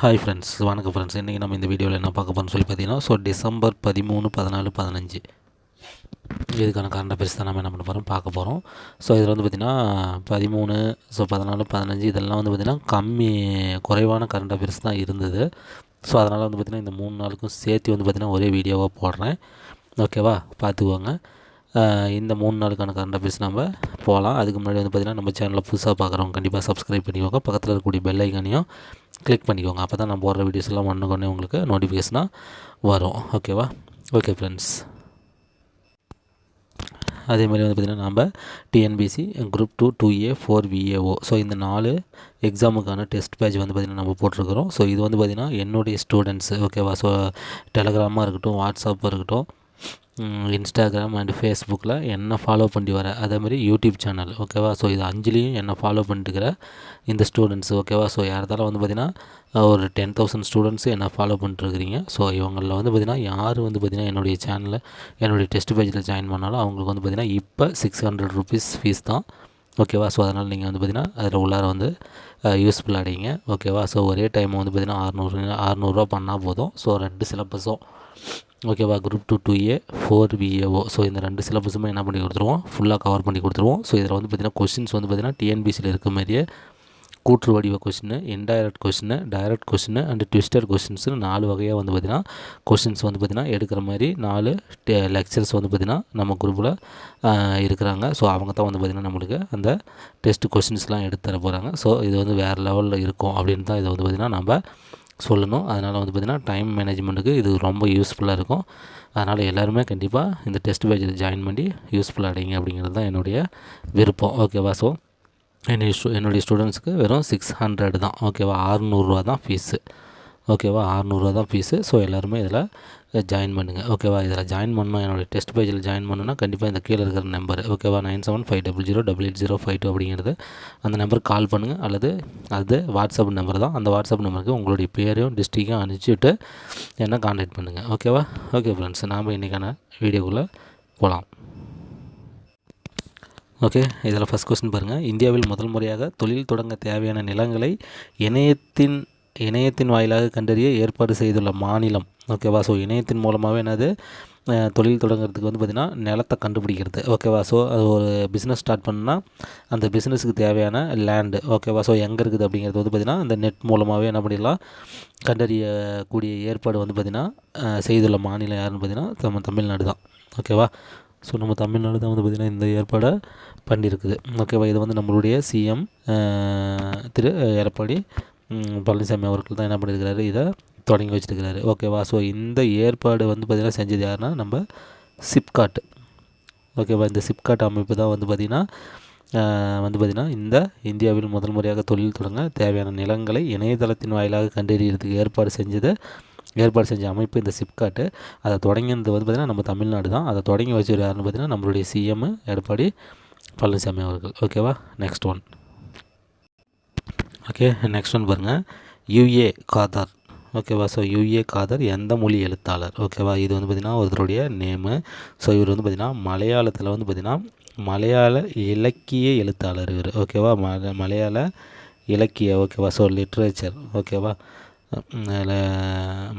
Hi friends வணக்கம் friends இன்றைக்கி நம்ம இந்த வீடியோவில் என்ன பார்க்க போகிறோம்னு சொல்லி பார்த்தீங்கன்னா ஸோ டிசம்பர் பதிமூணு பதினாலு பதினஞ்சு. இதுக்கான கரண்ட் அஃபேர்ஸ் தான் நம்ம என்ன பண்ண போகிறோம் பார்க்க போகிறோம் ஸோ இதில் வந்து பார்த்திங்கன்னா பதிமூணு ஸோ பதினாலு பதினஞ்சு இதெல்லாம் வந்து பார்த்திங்கன்னா கம்மி குறைவான கரண்ட் அஃபேர்ஸ் தான் இருந்தது. ஸோ அதனால் வந்து பார்த்திங்கன்னா இந்த மூணு நாளுக்கும் சேர்த்து வந்து பார்த்திங்கன்னா ஒரே வீடியோவாக போடுறேன். ஓகேவா பார்த்துக்கோங்க. இந்த மூணு நாளுக்கான கரண்ட் அஃபேர்ஸ் நம்ம போகலாம் அதுக்கு முன்னாடி வந்து பார்த்திங்கன்னா நம்ம சேனலில் புதுசாக பார்க்குறவங்க கண்டிப்பாக சப்ஸ்கிரைப் பண்ணிக்கோங்க. பக்கத்தில் இருக்கக்கூடிய பெல் ஐக்கானையும் கிளிக் பண்ணிக்கோங்க. அப்போ தான் நான் போடுற வீடியோஸ் எல்லாம் ஒன்று உங்களுக்கு நோட்டிஃபிகேஷனாக வரும். ஓகேவா ஓகே ஃப்ரெண்ட்ஸ் அதே மாதிரி வந்து பார்த்திங்கன்னா நம்ம TNPSC group two two A four VAO so இந்த நாலு எக்ஸாமுக்கான டெஸ்ட் பேட்ச் வந்து பார்த்திங்கன்னா நம்ம போட்டிருக்கிறோம். ஸோ இது வந்து பார்த்திங்கன்னா என்னுடைய ஸ்டூடெண்ட்ஸு ஓகேவா ஸோ டெலகிராமாக இருக்கட்டும் வாட்ஸ்அப்பாக இருக்கட்டும் இன்ஸ்டாகிராம் அண்ட் ஃபேஸ்புக்கில் என்ன ஃபாலோ பண்ணி வர அதேமாதிரி யூடியூப் சேனல் ஓகேவா ஸோ இது அஞ்சுலேயும் என்ன ஃபாலோ பண்ணிட்டுக்கிற இந்த ஸ்டூடெண்ட்ஸ் ஓகேவா ஸோ யார்தாலும் வந்து பார்த்திங்கன்னா ஒரு டென் தௌசண்ட் ஸ்டூடெண்ட்ஸ் என்ன ஃபாலோ பண்ணிட்டுருக்கிறீங்க. ஸோ இவங்களில் வந்து பார்த்திங்கன்னா யார் வந்து பார்த்திங்கன்னா என்னுடைய சேனலில் என்னுடைய டெஸ்ட் பேஜில் ஜாயின் பண்ணாலும் அவங்களுக்கு வந்து பார்த்திங்கன்னா இப்போ சிக்ஸ் ஹண்ட்ரட் ருபீஸ் ஃபீஸ் தான் ஓகேவா ஸோ அதனால் நீங்கள் வந்து பார்த்திங்கன்னா அதில் உள்ளார வந்து யூஸ்ஃபுல் அடைங்க ஓகேவா ஸோ ஒரே டைம் வந்து பார்த்திங்கன்னா அறநூறு அறநூறுவா பண்ணால் போதும். ஸோ ரெண்டு சிலபஸும் ஓகேவா? Group two two A four VAO so இந்த ரெண்டு சிலபஸுமே என்ன பண்ணி கொடுத்துருவோம்? ஃபுல்லாக கவர் பண்ணி கொடுத்துருவோம். ஸோ இதில் வந்து பார்த்திங்கன்னா கொஷின்ஸ் வந்து பார்த்திங்கன்னா டிஎன்பிசியில் இருக்க மாதிரியே கூற்று வடிவ question indirect question direct question and twister கொஷின்ஸ்னு நாலு வகையாக வந்து பார்த்திங்கன்னா கொஷின்ஸ் வந்து பார்த்திங்கன்னா எடுக்கிற மாதிரி நாலு லெக்சர்ஸ் வந்து பார்த்திங்கன்னா நம்ம குரூப்பில் இருக்கிறாங்க. ஸோ அவங்க தான் வந்து பார்த்திங்கன்னா நம்மளுக்கு அந்த டெஸ்ட் கொஷின்ஸ்லாம் எடுத்து தர போகிறாங்க ஸோ இது வந்து வேறு லெவலில் இருக்கும் அப்படின்னு தான் இதை வந்து பார்த்திங்கன்னா நம்ம சொல்லணும். அதனால் வந்து பார்த்திங்கன்னா டைம் மேனேஜ்மெண்ட்டுக்கு இது ரொம்ப யூஸ்ஃபுல்லாக இருக்கும். அதனால் எல்லாருமே கண்டிப்பாக இந்த டெஸ்ட் பேஜில் ஜாயின் பண்ணி யூஸ்ஃபுல்லாக அடைங்க அப்படிங்கிறது தான் என்னுடைய விருப்பம். ஓகேவா ஸோ என்னுடைய ஸ்டூ என்னுடைய ஸ்டூடெண்ட்ஸுக்கு வெறும் சிக்ஸ் ஹண்ட்ரட் தான். ஓகேவா அறநூறுவா தான் ஃபீஸு ஓகேவா அறநூறுவா தான் ஃபீஸு ஸோ எல்லாருமே இதில் ஜாயின் பண்ணுங்கள் ஓகேவா இதில் ஜாயின் பண்ணணும் என்னுடைய டெஸ்ட் பேஜில் ஜாயின் பண்ணணும்னா கண்டிப்பாக இந்த கீழே இருக்கிற நம்பர் ஓகேவா nine seven five double zero double eight zero five two அப்படிங்கிறது அந்த நம்பருக்கு கால் பண்ணுங்கள் அல்லது அது வாட்ஸ்அப் நம்பர் தான். அந்த வாட்ஸ்அப் நம்பருக்கு உங்களுடைய பேரையும் டிஸ்ட்ரிக்டும் அனுப்பிச்சிட்டு என்ன காண்டாக்ட் பண்ணுங்கள் ஓகேவா ஓகே ஃப்ரெண்ட்ஸ் நாம் இன்றைக்கான வீடியோக்குள்ளே போகலாம் ஓகே இதில் ஃபஸ்ட் கொஸ்டின் பாருங்கள் இந்தியாவில் முதல் முறையாக தொழில் தொடங்க தேவையான நிலங்களை இணையத்தின் இணையத்தின் வாயிலாக கண்டறிய ஏற்பாடு செய்துள்ள மாநிலம் ஓகேவா ஸோ இணையத்தின் மூலமாகவே என்னது? தொழில் தொடங்குறதுக்கு வந்து பார்த்திங்கன்னா நிலத்தை கண்டுபிடிக்கிறது ஓகேவா ஸோ அது ஒரு பிஸ்னஸ் ஸ்டார்ட் பண்ணால் அந்த பிஸ்னஸுக்கு தேவையான லேண்டு ஓகேவா ஸோ எங்கே இருக்குது அப்படிங்கிறது வந்து பார்த்திங்கன்னா அந்த நெட் மூலமாகவே என்ன பண்ணிடலாம்? கண்டறியக்கூடிய ஏற்பாடு வந்து பார்த்திங்கன்னா செய்துள்ள மாநிலம் யாருன்னு பார்த்திங்கன்னா நம்ம தமிழ்நாடு தான் ஓகேவா ஸோ நம்ம தமிழ்நாடு தான் வந்து பார்த்திங்கன்னா இந்த ஏற்பாடை பண்ணியிருக்குது ஓகேவா இது வந்து நம்மளுடைய சிஎம் திரு எடப்பாடி பழனிசாமி அவர்கள் தான் என்ன பண்ணியிருக்கிறாரு இதை தொடங்கி வச்சுருக்கிறாரு. ஓகேவா ஸோ இந்த ஏற்பாடு வந்து பார்த்திங்கன்னா செஞ்சது யாருன்னா நம்ம சிப்காட் ஓகேவா இந்த சிப்காட் அமைப்பு தான் வந்து பார்த்திங்கன்னா வந்து பார்த்திங்கன்னா இந்த இந்தியாவில் முதல் முறையாக தொழில் தொடங்க தேவையான நிலங்களை இணையதளத்தின் வாயிலாக கண்டறியறதுக்கு ஏற்பாடு செஞ்சது. ஏற்பாடு செஞ்ச அமைப்பு இந்த சிப்காட்டு அதை தொடங்கினது வந்து பார்த்திங்கன்னா நம்ம தமிழ்நாடு தான். அதை தொடங்கி வச்சவர் யாருன்னு பார்த்திங்கன்னா நம்மளுடைய சிஎம் எடப்பாடி பழனிசாமி அவர்கள். ஓகேவா next one okay next one பாருங்கள் யுஏ காதர். ஓகேவா ஸோ யுஏ காதர் எந்த மொழி எழுத்தாளர்? ஓகேவா இது வந்து பார்த்திங்கன்னா ஒருத்தருடைய நேமு ஸோ இவர் வந்து பார்த்திங்கன்னா மலையாளத்தில் வந்து பார்த்திங்கன்னா மலையாள இலக்கிய எழுத்தாளர் இவர். ஓகேவா மல மலையாள இலக்கிய ஓகேவா ஸோ லிட்ரேச்சர் ஓகேவா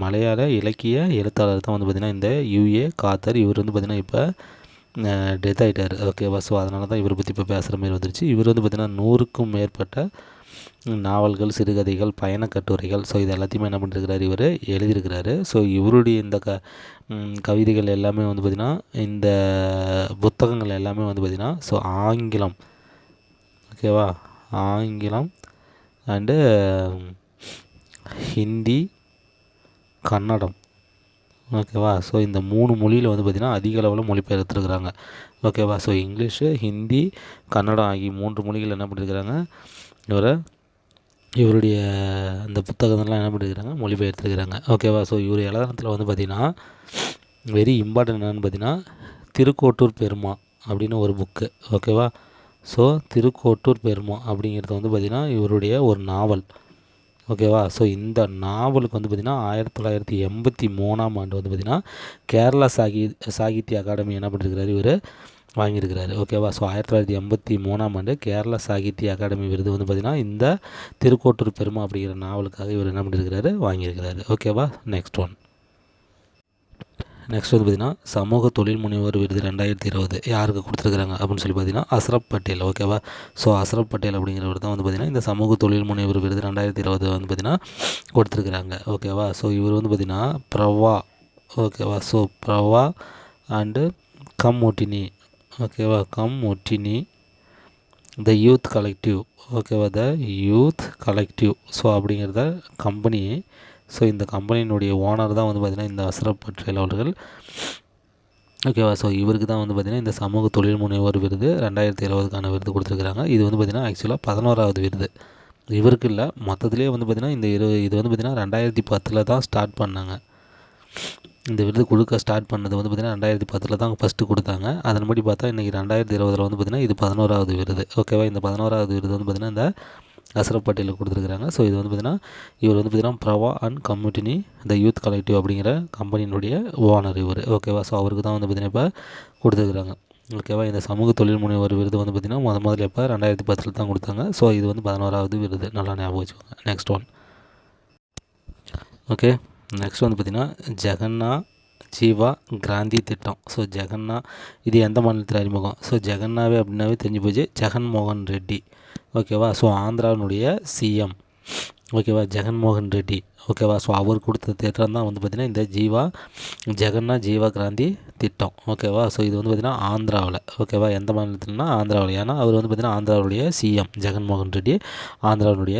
மலையாள இலக்கிய எழுத்தாளர் தான் வந்து பார்த்திங்கன்னா இந்த யுஏ காதர். இவர் வந்து பார்த்திங்கன்னா இப்போ டெத் ஆகிட்டார் ஓகேவா ஸோ அதனால தான் இவரை பற்றி இப்போ பேசுகிற மாதிரி வந்துருச்சு. இவர் வந்து பார்த்திங்கன்னா நூறுக்கும் மேற்பட்ட நாவல்கள் சிறுகதைகள் பயணக் கட்டுரைகள். ஸோ இது எல்லாத்தையுமே என்ன பண்ணிருக்கிறாரு இவர்? எழுதியிருக்கிறாரு. ஸோ இவருடைய இந்த க கவிதைகள் எல்லாமே வந்து பார்த்திங்கன்னா இந்த புத்தகங்கள் எல்லாமே வந்து பார்த்திங்கன்னா ஸோ ஆங்கிலம். ஓகேவா ஆங்கிலம் அண்டு ஹிந்தி கன்னடம். ஓகேவா ஸோ இந்த மூணு மொழியில் வந்து பார்த்திங்கன்னா அதிக அளவில் மொழிபெயர்த்துருக்குறாங்க. ஓகேவா ஸோ இங்கிலீஷு ஹிந்தி கன்னடம் ஆகிய மூன்று மொழிகள் என்ன பண்ணியிருக்கிறாங்க இவரை இவருடைய அந்த புத்தகங்கள்லாம் என்ன பண்ணியிருக்கிறாங்க மொழிபெயர்த்துருக்கிறாங்க ஓகேவா ஸோ இவர் எழுதுனத்தில் வந்து பார்த்திங்கன்னா வெரி இம்பார்ட்டன்ட் என்னென்னு பார்த்தீங்கன்னா திருக்கோட்டூர் பெருமா அப்படின்னு ஒரு புக்கு ஓகேவா ஸோ திருக்கோட்டூர் பெருமா அப்படிங்கிறது வந்து பார்த்திங்கன்னா இவருடைய ஒரு நாவல். ஓகேவா ஸோ இந்த நாவலுக்கு வந்து பார்த்திங்கன்னா ஆயிரத்தி தொள்ளாயிரத்தி எண்பத்தி மூணாம் ஆண்டு வந்து பார்த்திங்கன்னா கேரளா சாகி சாகித்ய அகாடமி என்ன பண்ணிருக்கிறாரு இவர்? வாங்கியிருக்கிறாரு. ஓகேவா ஸோ ஆயிரத்தி தொள்ளாயிரத்தி எண்பத்தி மூணாம் ஆண்டு கேரள சாகித்ய அகாடமி விருது வந்து பார்த்திங்கன்னா இந்த திருக்கோட்டூர் பெருமா அப்படிங்கிற நாவலுக்காக இவர் என்ன பண்ணியிருக்கிறாரு வாங்கியிருக்கிறாரு. ஓகேவா நெக்ஸ்ட் ஒன் நெக்ஸ்ட் வந்து பார்த்திங்கன்னா சமூக தொழில் முனைவோர் விருது ரெண்டாயிரத்தி இருபது. யாருக்கு கொடுத்துருக்குறாங்க? அப்படின்னு சொல்லி பார்த்தீங்கன்னா அஸ்ரப் பட்டேல். ஓகேவா ஸோ அஸ்ரப் பட்டேல் அப்படிங்கிறவர் தான் வந்து பார்த்திங்கன்னா இந்த சமூக தொழில் முனைவோர் விருது ரெண்டாயிரத்தி இருபது வந்து பார்த்திங்கன்னா கொடுத்துருக்குறாங்க. ஓகேவா ஸோ இவர் வந்து பார்த்திங்கன்னா பிரவா. ஓகேவா ஸோ பிரவா அண்டு கம்மோட்டினி ஓகேவா கம் ஒட்டினி த யூத் கலெக்டிவ் ஓகேவா த யூத் கலெக்டிவ் ஸோ அப்படிங்கிறத கம்பெனி ஸோ இந்த கம்பெனியினுடைய ஓனர் தான் வந்து பார்த்திங்கன்னா இந்த அசரப் பட்டேல் அவர்கள் ஓகேவா ஸோ இவருக்கு தான் வந்து பார்த்திங்கன்னா இந்த சமூக தொழில் முனைவோர் விருது ரெண்டாயிரத்தி இருபதுக்கான விருது கொடுத்துருக்குறாங்க. இது வந்து பார்த்திங்கன்னா ஆக்சுவலாக பதினோராவது விருது. இவருக்கு இல்லை மொத்தத்துலேயே வந்து பார்த்திங்கன்னா இந்த இரு இது வந்து பார்த்திங்கன்னா ரெண்டாயிரத்தி பத்தில் தான் ஸ்டார்ட் பண்ணாங்க. இந்த விருது கொடுக்க ஸ்டார்ட் பண்ணது வந்து பார்த்திங்கன்னா ரெண்டாயிரத்தி பத்தில் தான் ஃபஸ்ட்டு கொடுத்தாங்க. அதன்படி பார்த்தா இன்றைக்கி ரெண்டாயிரத்தி இருபதில் வந்து பார்த்திங்கன்னா இது பதினோராவது விருது. ஓகேவா இந்த பதினோராவது விருது வந்து பார்த்திங்கன்னா இந்த அசரப் பட்டேலுக்கு கொடுத்துருக்குறாங்க. ஸோ இது வந்து பார்த்திங்கன்னா இவர் வந்து பார்த்திங்கன்னா பிரவா அண்ட் கம்யூட்டினி இந்த யூத் கலெக்டிவ் அப்படிங்கிற கம்பெனியினுடைய ஓனர் இவர். ஓகேவா ஸோ அவருக்கு தான் வந்து பார்த்திங்கன்னா இப்போ கொடுத்துருக்குறாங்க. ஓகேவா இந்த சமூக தொழில் முனைவர் விருது வந்து பார்த்திங்கன்னா முத முதல்ல எப்போ ரெண்டாயிரத்தி பத்தில் தான் கொடுத்தாங்க. ஸோ இது வந்து பதினோராவது விருது. நல்லா ஞாபகம் வச்சுக்கோங்க. நெக்ஸ்ட் ஒன் ஓகே நெக்ஸ்ட் வந்து பார்த்திங்கன்னா ஜெகன்னா ஜீவா கிராந்தி திட்டம். ஸோ ஜெகன்னா இது எந்த மாநிலத்தில் அறிமுகம்? ஸோ ஜெகன்னாவே அப்படின்னாவே தெரிஞ்சு போச்சு ஜெகன்மோகன் ரெட்டி ஓகேவா ஸோ ஆந்திராவினுடைய சிஎம் ஓகேவா? ஜெகன்மோகன் ரெட்டி. ஓகேவா? ஸோ அவர் கொடுத்த திட்டம் தான் வந்து பார்த்திங்கன்னா இந்த ஜீவா ஜெகன்னா ஜீவா கிராந்தி திட்டம். ஓகேவா? ஸோ இது வந்து பார்த்திங்கன்னா ஆந்திராவில். ஓகேவா? எந்த மாநிலத்தில்னா ஆந்திராவில். ஏன்னா அவர் வந்து பார்த்திங்கன்னா ஆந்திராவுடைய சிஎம் ஜெகன்மோகன் ரெட்டி ஆந்திராவுடைய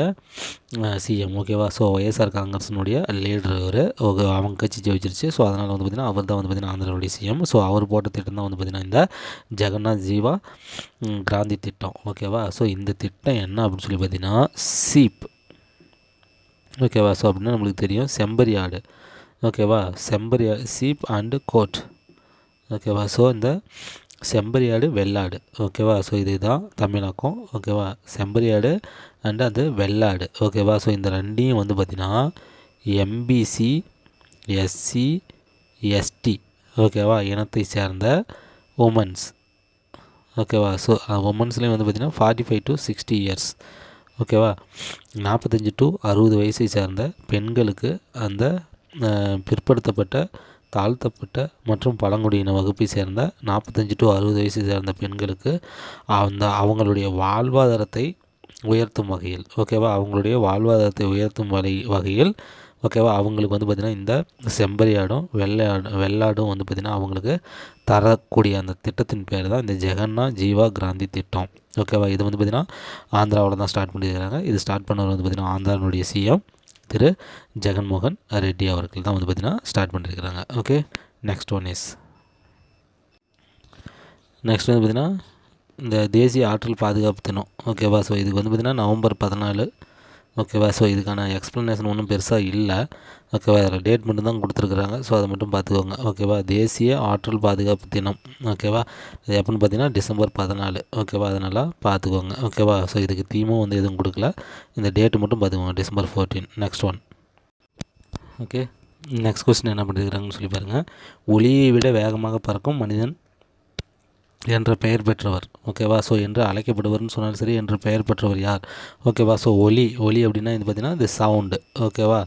சிஎம் ஓகேவா? ஸோ ஒய்எஸ்ஆர் காங்கிரஸினுடைய லீடர் அவர். ஓகே அவங்க கட்சி ஜெயிச்சிருச்சு. ஸோ அதனால் வந்து பார்த்திங்கன்னா அவர் தான் வந்து பார்த்திங்கன்னா ஆந்திராவுடைய சிஎம் ஸோ அவர் போட்ட திட்டம் தான் வந்து பார்த்திங்கன்னா இந்த ஜெகநாத் ஜீவா கிராந்தி திட்டம். ஓகேவா? ஸோ இந்த திட்டம் என்ன அப்படின்னு சொல்லி பார்த்தீங்கன்னா சீப். ஓகேவா ஸோ அப்படின்னா நம்மளுக்கு தெரியும் செம்பரி ஆடு. ஓகேவா செம்பரி சீப் அண்டு கோட் ஓகேவா ஸோ இந்த செம்பரி ஆடு வெள்ளாடு. ஓகேவா ஸோ இதுதான் தமிழாக்கம். ஓகேவா செம்பரி ஆடு அண்டு அது வெள்ளாடு. ஓகேவா ஸோ இந்த ரெண்டையும் வந்து பார்த்திங்கன்னா எம்பிசி எஸ்சி எஸ்டி ஓகேவா இனத்தை சேர்ந்த உமன்ஸ் ஓகேவா ஸோ உமன்ஸ்லேயும் வந்து பார்த்திங்கன்னா forty five to sixty years ஓகேவா? நாற்பத்தஞ்சு டு அறுபது வயசை சார்ந்த பெண்களுக்கு அந்த பிற்படுத்தப்பட்ட தாழ்த்தப்பட்ட மற்றும் பழங்குடியின வகுப்பை சேர்ந்த நாற்பத்தஞ்சு டு அறுபது வயசை சேர்ந்த பெண்களுக்கு அந்த அவங்களுடைய வாழ்வாதாரத்தை உயர்த்தும் வகையில் ஓகேவா? அவங்களுடைய வாழ்வாதாரத்தை உயர்த்தும் வகை வகையில் ஓகேவா? அவங்களுக்கு வந்து பார்த்திங்கன்னா இந்த செம்பரி ஆடும் வெள்ளை வெள்ளையாடும் வெள்ளாடும் வந்து பார்த்திங்கன்னா அவங்களுக்கு தரக்கூடிய அந்த திட்டத்தின் பேர் தான் இந்த ஜெகன்னா ஜீவா கிராந்தி திட்டம். ஓகேவா? இது வந்து பார்த்திங்கன்னா ஆந்திராவில் தான் ஸ்டார்ட் பண்ணியிருக்காங்க. இது ஸ்டார்ட் பண்ணவர் வந்து பார்த்திங்கன்னா ஆந்திராவுடைய சிஎம் திரு ஜெகன்மோகன் ரெட்டி அவர்கள் தான் வந்து பார்த்திங்கன்னா ஸ்டார்ட் பண்ணியிருக்கிறாங்க. Okay? Next one is next வந்து பார்த்திங்கன்னா இந்த தேசிய ஆற்றல் பாதுகாப்பு தினம். ஓகேவா? ஸோ இதுக்கு வந்து பார்த்திங்கன்னா நவம்பர் பதினாலு ஓகேவா ஸோ இதுக்கான எக்ஸ்ப்ளனேஷன் ஒன்றும் பெருசாக இல்லை. ஓகேவா அதில் டேட் மட்டும் தான் கொடுத்துருக்குறாங்க. ஸோ அதை மட்டும் பார்த்துக்கோங்க. ஓகேவா தேசிய ஆற்றல் பாதுகாப்பு தினம். ஓகேவா இது எப்போன்னு பார்த்தீங்கன்னா டிசம்பர் பதினாலு. ஓகேவா அதனால் பார்த்துக்கோங்க. ஓகேவா ஸோ இதுக்கு தீமும் வந்து எதுவும் கொடுக்கல. இந்த டேட்டு மட்டும் பார்த்துக்கோங்க. December fourteen next one okay next question என்ன பண்ணியிருக்கிறாங்கன்னு சொல்லி பாருங்கள் ஒளியை விட வேகமாக பறக்கும் மனிதன் என்ற பெயர் பெற்றவர். ஓகேவா ஸோ என்று அழைக்கப்படுவர்னு சொன்னாலும் சரி என்று பெயர் பெற்றவர் யார்? ஓகேவா ஸோ ஒலி ஒலி அப்படின்னா இது பார்த்திங்கன்னா இந்த சவுண்டு ஓகேவா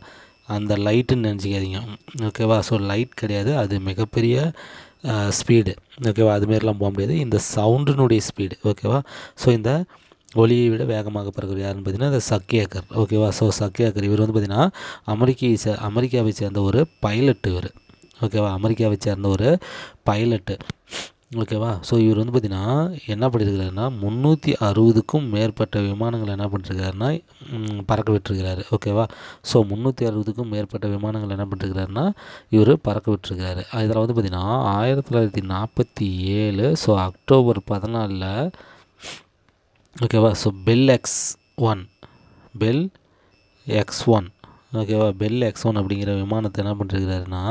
அந்த லைட்டுன்னு நினச்சிக்காதீங்க. ஓகேவா ஸோ லைட் கிடையாது. அது மிகப்பெரிய ஸ்பீடு ஓகேவா அதுமாரிலாம் போக முடியாது. இந்த சவுண்டினுடைய ஸ்பீடு ஓகேவா ஸோ இந்த ஒலியை விட வேகமாக பறக்கிற யாருன்னு பார்த்தீங்கன்னா இந்த சக்கியாக்கர். ஓகேவா ஸோ சக்கியாக்கர். இவர் வந்து பார்த்திங்கன்னா அமெரிக்கை அமெரிக்காவை சேர்ந்த ஒரு பைலட் இவர். ஓகேவா அமெரிக்காவை சேர்ந்த ஒரு பைலட்டு ஓகேவா ஸோ இவர் வந்து பார்த்திங்கன்னா என்ன பண்ணியிருக்கிறாருன்னா முந்நூற்றி அறுபதுக்கும் மேற்பட்ட விமானங்கள் என்ன பண்ணிருக்காருன்னா பறக்க விட்டுருக்கிறாரு. ஓகேவா ஸோ முந்நூற்றி அறுபதுக்கும் மேற்பட்ட விமானங்கள் என்ன பண்ணிருக்கிறாருன்னா இவர் பறக்க விட்டுருக்காரு இதில் வந்து பார்த்திங்கன்னா ஆயிரத்தி தொள்ளாயிரத்தி நாற்பத்தி ஏழு ஸோ அக்டோபர் பதினாலில் ஓகேவா so Bell X one Bell X one ஓகேவா பெல் எக்ஸ் ஒன் அப்படிங்கிற விமானத்தை என்ன பண்ணிருக்கிறாருன்னா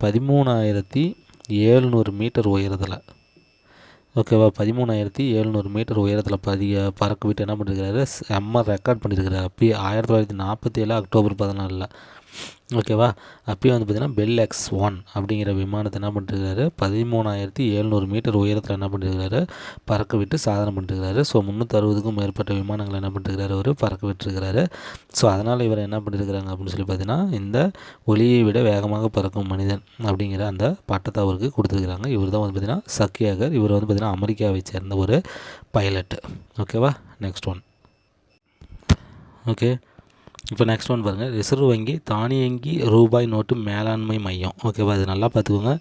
பதிமூணாயிரத்தி ஏழ்நூறு மீட்டர் உயரத்தில். ஓகேவா? பதிமூணாயிரத்தி எழுநூறு மீட்டர் உயரத்தில் பதிய பறக்க விட்டு என்ன பண்ணியிருக்கிறாரு செம்ம ரெக்கார்ட் பண்ணியிருக்கிறாரு அப்பயே ஆயிரத்தி தொள்ளாயிரத்தி நாற்பத்தி ஏழு அக்டோபர் பதினாலில். ஓகேவா? அப்பயும் வந்து பார்த்திங்கன்னா பெல் எக்ஸ் ஒன் அப்படிங்கிற விமானத்தை என்ன பண்ணிருக்காரு பதிமூணாயிரத்தி எழுநூறு மீட்டர் உயரத்தில் என்ன பண்ணிருக்காரு பறக்க விட்டு சாதனை பண்ணிருக்காரு ஸோ முந்நூற்றறுபதுக்கும் மேற்பட்ட விமானங்களை என்ன பண்ணிருக்காரு அவர்? பறக்க விட்டுருக்கிறாரு. ஸோ அதனால் இவர் என்ன பண்ணியிருக்கிறாங்க அப்படின்னு சொல்லி பார்த்தீங்கன்னா இந்த ஒளியை விட வேகமாக பறக்கும் மனிதன் அப்படிங்கிற அந்த பட்டத்தை அவருக்கு கொடுத்துருக்குறாங்க. இவர் தான் வந்து பார்த்திங்கன்னா சக்கியாகர். இவர் வந்து பார்த்திங்கன்னா அமெரிக்காவை சேர்ந்த ஒரு பைலட்டு ஓகேவா? நெக்ஸ்ட் ஒன் ஓகே இப்போ நெக்ஸ்ட் ஒன் பாருங்கள் ரிசர்வ் வங்கி தானியங்கி ரூபாய் நோட்டு மேலாண்மை மையம். ஓகேவா இது நல்லா பார்த்துக்கோங்க.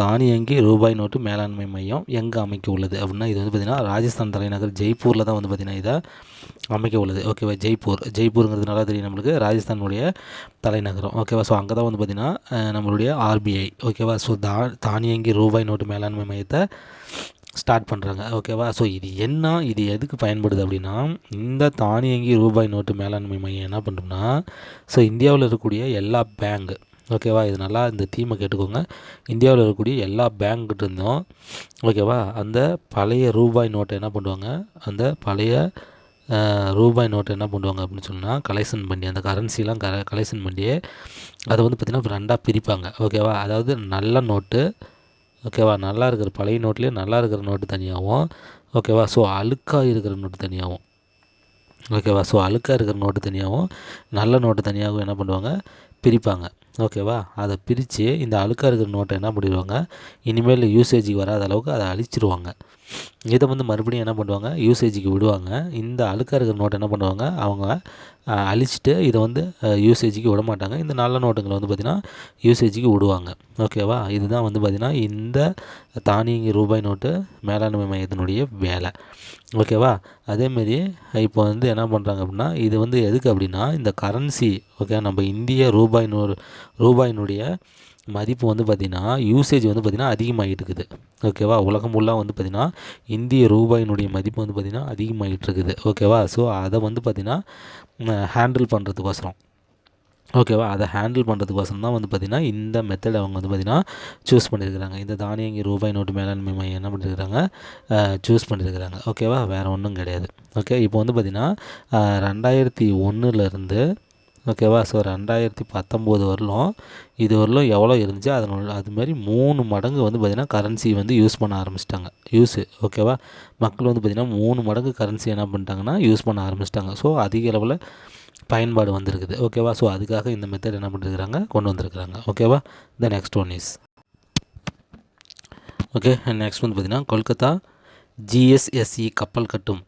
தானியங்கி ரூபாய் நோட்டு மேலாண்மை மையம் எங்கே அமைக்க உள்ளது? அப்படின்னா இது வந்து பார்த்திங்கன்னா ராஜஸ்தான் தலைநகர் ஜெய்ப்பூரில் தான் வந்து பார்த்திங்கன்னா இதை அமைக்க உள்ளது. ஓகேவா ஜெய்ப்பூர். ஜெய்ப்பூருங்கிறது நல்லா தெரியும் நம்மளுக்கு. ராஜஸ்தானுடைய தலைநகரம். ஓகேவா ஸோ அங்கே தான் வந்து பார்த்திங்கன்னா நம்மளுடைய ஆர்பிஐ ஓகேவா ஸோ தா தானியங்கி ரூபாய் நோட்டு மேலாண்மை மையத்தை ஸ்டார்ட் பண்ணுறாங்க ஓகேவா ஸோ இது என்ன? இது எதுக்கு பயன்படுது அப்படின்னா இந்த தானியங்கி ரூபாய் நோட்டு மேலாண்மை மையம் என்ன பண்ணுறோம்னா ஸோ இந்தியாவில் இருக்கக்கூடிய எல்லா பேங்க் ஓகேவா இது நல்லா இந்த தீமை கேட்டுக்கோங்க. இந்தியாவில் இருக்கக்கூடிய எல்லா பேங்க்கிட்ட இருந்தும் ஓகேவா அந்த பழைய ரூபாய் நோட்டை என்ன பண்ணுவாங்க? அந்த பழைய ரூபாய் நோட்டை என்ன பண்ணுவாங்க அப்படின்னு சொன்னால் கலெக்ஷன் பண்ணி அந்த கரன்சிலாம் க கலெக்ஷன் பண்ணி அதை வந்து பார்த்திங்கன்னா ரெண்டாக பிரிப்பாங்க ஓகேவா அதாவது நல்ல நோட்டு ஓகேவா? நல்லா இருக்கிற பழைய நோட்லேயே நல்லா இருக்கிற நோட்டு தனியாகவும் ஓகேவா? ஸோ அழுக்காக இருக்கிற நோட்டு தனியாகவும் ஓகேவா? ஸோ அழுக்காக இருக்கிற நோட்டு தனியாகவும் நல்ல நோட்டு தனியாகவும் என்ன பண்ணுவாங்க? பிரிப்பாங்க. ஓகேவா? அதை பிரித்து இந்த அழுக்காக இருக்கிற நோட்டை என்ன பண்ணிடுவாங்க? இனிமேல் யூசேஜுக்கு வராத அளவுக்கு அதை அழிச்சிருவாங்க. இதை வந்து மறுபடியும் என்ன பண்ணுவாங்க? யூசேஜுக்கு விடுவாங்க. இந்த அழுக்காக இருக்கிற நோட்டை என்ன பண்ணுவாங்க? அவங்க அழிச்சிட்டு இதை வந்து யூசேஜுக்கு விட மாட்டாங்க இந்த நல்ல நோட்டுங்களை வந்து பார்த்திங்கன்னா யூசேஜுக்கு விடுவாங்க. ஓகேவா? இதுதான் வந்து பார்த்திங்கன்னா இந்த தானியங்கி ரூபாய் நோட்டு மேலாண்மை மையத்தினுடைய வேலை. ஓகேவா? அதேமாரி இப்போ வந்து என்ன பண்ணுறாங்க அப்படின்னா இது வந்து எதுக்கு அப்படின்னா இந்த கரன்சி ஓகே நம்ம இந்திய ரூபாய் நூறு ரூபாயினுடைய மதிப்பு வந்து பார்த்திங்கன்னா யூசேஜ் வந்து பார்த்திங்கன்னா அதிகமாகிட்டு இருக்குது ஓகேவா உலகம் ஃபுல்லாக வந்து பார்த்திங்கன்னா இந்திய ரூபாயினுடைய மதிப்பு வந்து பார்த்திங்கன்னா அதிகமாகிட்டு இருக்குது ஓகேவா ஸோ அதை வந்து பார்த்திங்கன்னா ஹேண்டில் பண்ணுறதுக்கோசரம் ஓகேவா அதை ஹேண்டில் பண்ணுறதுக்கோசரம் தான் வந்து பார்த்திங்கன்னா இந்த மெத்தட் அவங்க வந்து பார்த்திங்கன்னா சூஸ் பண்ணியிருக்கிறாங்க இந்த தானியங்கி ரூபாய் நோட்டு மேலாண்மை மையம் என்ன பண்ணியிருக்கிறாங்க சூஸ் பண்ணியிருக்கிறாங்க ஓகேவா வேறு ஒன்றும் கிடையாது. ஓகே இப்போ வந்து பார்த்திங்கன்னா ரெண்டாயிரத்தி ஒன்றுலேருந்து ஓகேவா? ஸோ ரெண்டாயிரத்தி பத்தொம்போது வரலும் இது வரலும் எவ்வளோ இருந்துச்சு? அதனால அதுமாரி மூணு மடங்கு வந்து பார்த்திங்கன்னா கரன்சி வந்து யூஸ் பண்ண ஆரம்பிச்சிட்டாங்க. யூஸு ஓகேவா? மக்கள் வந்து பார்த்திங்கன்னா மூணு மடங்கு கரன்சி என்ன பண்ணிட்டாங்கன்னா யூஸ் பண்ண ஆரம்பிச்சிட்டாங்க. ஸோ அதிக அளவில் பயன்பாடு வந்திருக்குது. ஓகேவா? ஸோ அதுக்காக இந்த மெத்தட் என்ன பண்ணிருக்கிறாங்க? கொண்டு வந்திருக்கிறாங்க. ஓகேவா? The next one is okay next வந்து பார்த்திங்கன்னா கொல்கத்தா ஜிஎஸ்எஸ்இ கப்பல் கட்டும்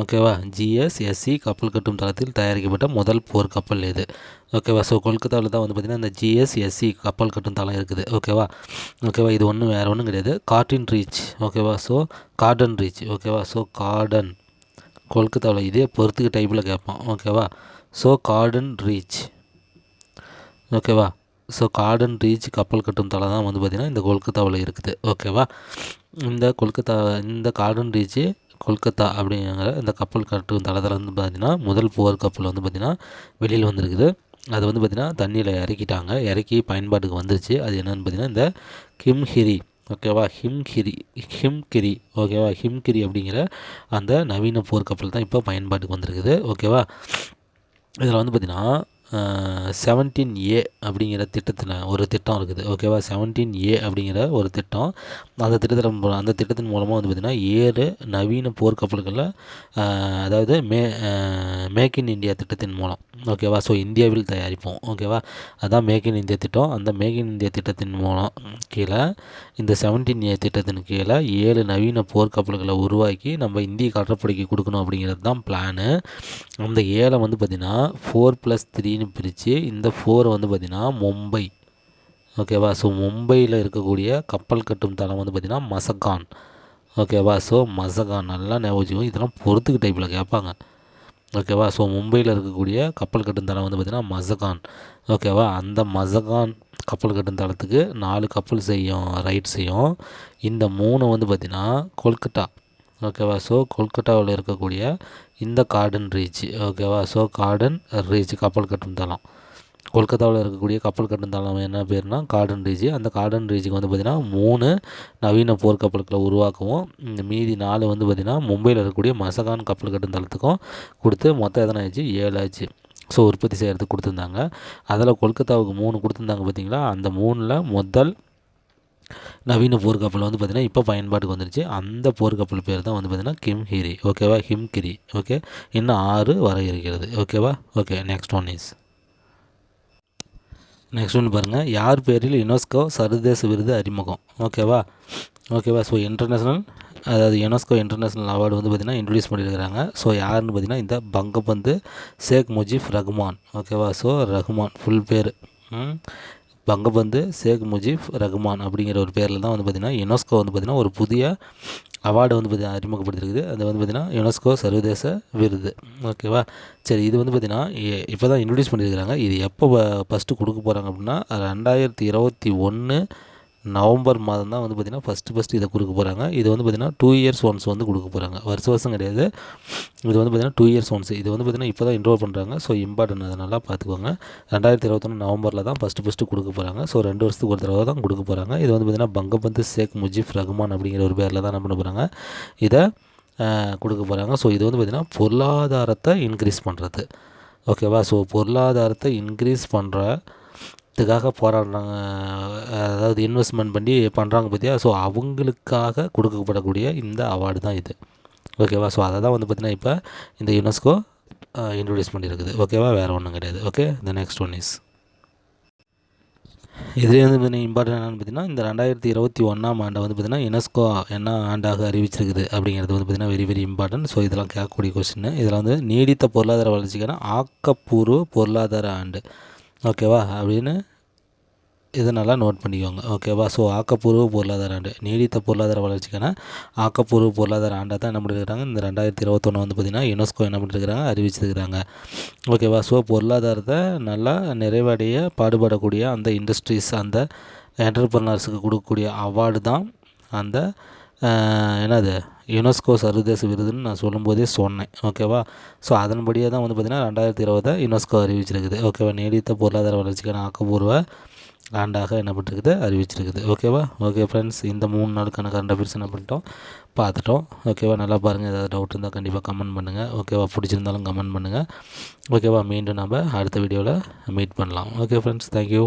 ஓகேவா? ஜிஎஸ்எஸ்சி கப்பல் கட்டும் தளத்தில் தயாரிக்கப்பட்ட முதல் போர் கப்பல் இது. ஓகேவா? ஸோ கொல்கத்தாவில் தான் வந்து பார்த்திங்கன்னா இந்த ஜிஎஸ்எஸ்சி கப்பல் கட்டும் தளம் இருக்குது. ஓகேவா? ஓகேவா? இது ஒன்றும் வேறு ஒன்றும் கிடையாது. கார்டின் ரீச் ஓகேவா? ஸோ கார்டன் ரீச் ஓகேவா? ஸோ கார்டன் கொல்கத்தாவில் இதே பொறுத்துக்கு டைப்பில் கேட்பான். ஓகேவா? ஸோ கார்டன் ரீச் ஓகேவா? ஸோ கார்டன் ரீச் கப்பல் கட்டும் தளம் தான் வந்து பார்த்திங்கன்னா இந்த கொல்கத்தாவில் இருக்குது. ஓகேவா? இந்த கொல்கத்தா இந்த கார்டன் ரீச்சு கொல்கத்தா அப்படிங்கிற இந்த கப்பல் கட்டும் தளத்தில் வந்து பார்த்திங்கன்னா முதல் போர் கப்பல் வந்து பார்த்திங்கன்னா வெளியில் வந்திருக்குது. அது வந்து பார்த்திங்கன்னா தண்ணியில் இறக்கிட்டாங்க. இறக்கி பயன்பாட்டுக்கு வந்துருச்சு. அது என்னென்னு பார்த்திங்கன்னா இந்த கிம்ஹிரி ஓகேவா ஹிம்கிரி ஹிம்கிரி ஓகேவா ஹிம்கிரி அப்படிங்கிற அந்த நவீன போர்க்கப்பல் தான் இப்போ பயன்பாட்டுக்கு வந்திருக்குது. ஓகேவா இதில் வந்து பார்த்திங்கன்னா செவன்டீன் ஏ அப்படிங்கிற திட்டத்தில் ஒரு திட்டம் இருக்குது. ஓகேவா செவன்டீன் ஏ அப்படிங்கிற ஒரு திட்டம். அந்த திட்டத்தில் அந்த திட்டத்தின் மூலமாக வந்து பார்த்திங்கன்னா ஏழு நவீன போர்க்கப்பல்களில் அதாவது மே மேக் இன் இந்தியா திட்டத்தின் மூலம். ஓகேவா ஸோ இந்தியாவில் தயாரிப்போம். ஓகேவா அதான் மேக் இன் இந்தியா திட்டம். அந்த மேக் இன் இந்தியா திட்டத்தின் மூலம் கீழே இந்த செவன்டீன் ஏ திட்டத்தின் கீழே ஏழு நவீன போர்க்கப்பல்களை உருவாக்கி நம்ம இந்திய கடற்படைக்கு கொடுக்கணும் அப்படிங்கிறது தான் பிளானு அந்த ஏழை வந்து பார்த்திங்கன்னா ஃபோர் ப்ளஸ் த்ரீன்னு பிரித்து இந்த ஃபோர் வந்து பார்த்திங்கன்னா மும்பை. ஓகேவா ஸோ மும்பையில் இருக்கக்கூடிய கப்பல் கட்டும் தளம் வந்து பார்த்திங்கன்னா மசகான். ஓகேவா ஸோ மசகான். நல்லா ஞாபகம் இதெல்லாம் பொறுத்துக்கு டைப்பில் கேட்பாங்க. ஓகேவா ஸோ மும்பையில் இருக்கக்கூடிய கப்பல் கட்டும் தளம் வந்து பார்த்திங்கன்னா மசகான். ஓகேவா அந்த மசகான் கப்பல் கட்டும் தளத்துக்கு நாலு கப்பல் செய்யும் ரைட் செய்யும். இந்த மூணு வந்து பார்த்திங்கன்னா கொல்கட்டா. ஓகேவா ஸோ கொல்கட்டாவில் இருக்கக்கூடிய இந்த கார்டன் ரீச் ஓகேவா ஸோ கார்டன் ரீச் கப்பல் கட்டும் தளம் கொல்கத்தாவில் இருக்கக்கூடிய கப்பல் கட்டும் தளம் என்ன பேர்னா கார்டன் ரீச் அந்த கார்டன் ரீச்சுக்கு வந்து பார்த்திங்கன்னா மூணு நவீன போர்க்கப்பல்களை உருவாக்கவும் இந்த மீதி நாலு வந்து பார்த்திங்கன்னா மும்பையில் இருக்கக்கூடிய மசகான் கப்பல் கட்டும் தளத்துக்கும் கொடுத்து மொத்தம் எத்தனை ஆச்சு ஏழு ஆச்சு ஸோ உற்பத்தி செய்கிறதுக்கு கொடுத்துருந்தாங்க. அதில் கொல்கத்தாவுக்கு மூணு கொடுத்துருந்தாங்க பார்த்தீங்களா? அந்த மூணில் முதல் நவீன போர்க்கப்பல் வந்து பார்த்திங்கன்னா இப்போ பயன்பாட்டுக்கு வந்துருச்சு. அந்த போர்க்கப்பல் பேர் தான் வந்து பார்த்திங்கன்னா கிம்ஹிரி ஓகேவா ஹிம்கிரி ஓகே இன்னும் ஆறு வர இருக்கிறது. ஓகேவா okay next one is next ஒன்று பாருங்கள் யார் பேரில் யுனெஸ்கோ சர்வதேச விருது அறிமுகம்? ஓகேவா ஓகேவா ஸோ இன்டர்நேஷ்னல் அதாவது யுனெஸ்கோ இன்டர்நேஷ்னல் அவார்டு வந்து பார்த்திங்கன்னா இன்ட்ரடியூஸ் பண்ணியிருக்கிறாங்க. ஸோ யாருன்னு பார்த்திங்கன்னா இந்த பங்கபந்து ஷேக் முஜிப் ரஹ்மான் ஓகேவா ஸோ ரஹ்மான் ஃபுல் பேர். பங்கபந்து ஷேக் முஜிப் ரஹ்மான் அப்படிங்கிற ஒரு பேரில் தான் வந்து பார்த்திங்கன்னா யுனெஸ்கோ வந்து பார்த்திங்கன்னா ஒரு புதிய அவார்டு வந்து பார்த்திங்கன்னா அறிமுகப்படுத்திருக்குது. அது வந்து பார்த்திங்கன்னா யுனெஸ்கோ சர்வதேச விருது. ஓகேவா சரி இது வந்து பார்த்திங்கன்னா இப்போ தான் இன்ட்ரடியூஸ் பண்ணியிருக்கிறாங்க. இது எப்போ ஃபஸ்ட்டு கொடுக்க போகிறாங்க அப்படின்னா ரெண்டாயிரத்தி இருபத்தி ஒன்று நவம்பர் மாதம் தான் வந்து பார்த்திங்கன்னா ஃபஸ்ட்டு ஃபஸ்ட்டு இதை கொடுக்க போகிறாங்க இது வந்து பார்த்திங்கன்னா டூ இயர்ஸ் ஒன்ஸ் வந்து கொடுக்க போகிறாங்க வருஷ வருஷம் கிடையாது. இது வந்து பார்த்திங்கன்னா டூ இயர்ஸ் ஒன்ஸ் இது வந்து பார்த்திங்கன்னா இப்போ தான் இன்ரோல் பண்ணுறாங்க ஸோ இம்பார்ட்டன் அதை. நல்லா பார்த்துக்கோங்க. ரெண்டாயிரத்தி இருபத்தொன்று நவம்பரில் தான் ஃபஸ்ட்டு ஃபஸ்ட்டு கொடுக்க போகிறாங்க ஸோ ரெண்டு வருஷத்துக்கு ஒரு தடவை தான் கொடுக்க போகிறாங்க இது வந்து பார்த்திங்கன்னா பங்கபந்து ஷேக் முஜிப் ரஹ்மான் அப்படிங்கிற ஒரு பேரில் தான் என்ன பண்ண போகிறாங்க இதை கொடுக்க போகிறாங்க ஸோ இது வந்து பார்த்திங்கன்னா பொருளாதாரத்தை இன்க்ரீஸ் பண்ணுறது ஓகேவா ஸோ பொருளாதாரத்தை இன்க்ரீஸ் பண்ணுற இதுக்காக போராடுறாங்க. அதாவது இன்வெஸ்ட்மெண்ட் பண்ணி பண்ணுறாங்க பார்த்தியா ஸோ அவங்களுக்காக கொடுக்கப்படக்கூடிய இந்த அவார்டு தான் இது. ஓகேவா ஸோ அதை தான் வந்து பார்த்திங்கன்னா இப்போ இந்த யுனெஸ்கோ இன்ட்ரடியூஸ் பண்ணியிருக்குது ஓகேவா வேறு ஒன்றும் கிடையாது. Okay the next one is இதுலேயே வந்து பார்த்தீங்கன்னா இம்பார்ட்டன் என்னென்னு பார்த்தீங்கன்னா இந்த ரெண்டாயிரத்தி இருபத்தி ஒன்றாம் ஆண்டை வந்து பார்த்திங்கன்னா யுனெஸ்கோ என்ன ஆண்டாக அறிவிச்சிருக்குது அப்படிங்கிறது வந்து பார்த்திங்கன்னா வெரி வெரி இம்பார்ட்டன்ட் ஸோ இதெல்லாம் கேட்கக்கூடிய கொஸ்டின் இதில் வந்து நீடித்த பொருளாதார வளர்ச்சிக்கான ஆக்கப்பூர்வ பொருளாதார ஆண்டு. ஓகேவா அப்படின்னு இதை நல்லா நோட் பண்ணிக்கோங்க. ஓகேவா ஸோ ஆக்கப்பூர்வ பொருளாதார ஆண்டு நீடித்த பொருளாதார வளர்ச்சிக்கான ஆக்கப்பூர்வ பொருளாதார ஆண்டாக தான் என்ன பண்ணிருக்கிறாங்க இந்த ரெண்டாயிரத்தி இருபத்தொன்று வந்து பார்த்திங்கன்னா யுனெஸ்கோ என்ன பண்ணிருக்கிறாங்க அறிவிச்சிருக்கிறாங்க ஓகேவா ஸோ பொருளாதாரத்தை நல்லா நிறைவடைய பாடுபடக்கூடிய அந்த இண்டஸ்ட்ரீஸ் அந்த என்டர்பிரினர்ஸுக்கு கொடுக்கக்கூடிய அவார்டு தான் அந்த என்னது? யுனெஸ்கோ சர்வதேச விருதுன்னு நான் சொல்லும்போதே சொன்னேன். ஓகேவா? ஸோ அதன்படியே தான் வந்து பார்த்திங்கன்னா ரெண்டாயிரத்தி இருபதை யுனெஸ்கோ அறிவிச்சிருக்குது. ஓகேவா? நீடித்த பொருளாதார வளர்ச்சிக்கான ஆக்கப்பூர்வ ஆண்டாக என்ன பண்ணிருக்குது அறிவிச்சிருக்குது. ஓகேவா? ஓகே ஃப்ரெண்ட்ஸ் இந்த மூணு நாளுக்கான கரண்ட் அஃபேர்ஸ் என்ன பண்ணிட்டோம்? பார்த்துட்டோம். ஓகேவா? நல்லா பாருங்கள் ஏதாவது டவுட் இருந்தால் கண்டிப்பாக கமெண்ட் பண்ணுங்கள் ஓகேவா? பிடிச்சிருந்தாலும் கமெண்ட் பண்ணுங்கள் ஓகேவா? மீண்டும் நம்ம அடுத்த வீடியோவில் மீட் பண்ணலாம். Okay friends thank you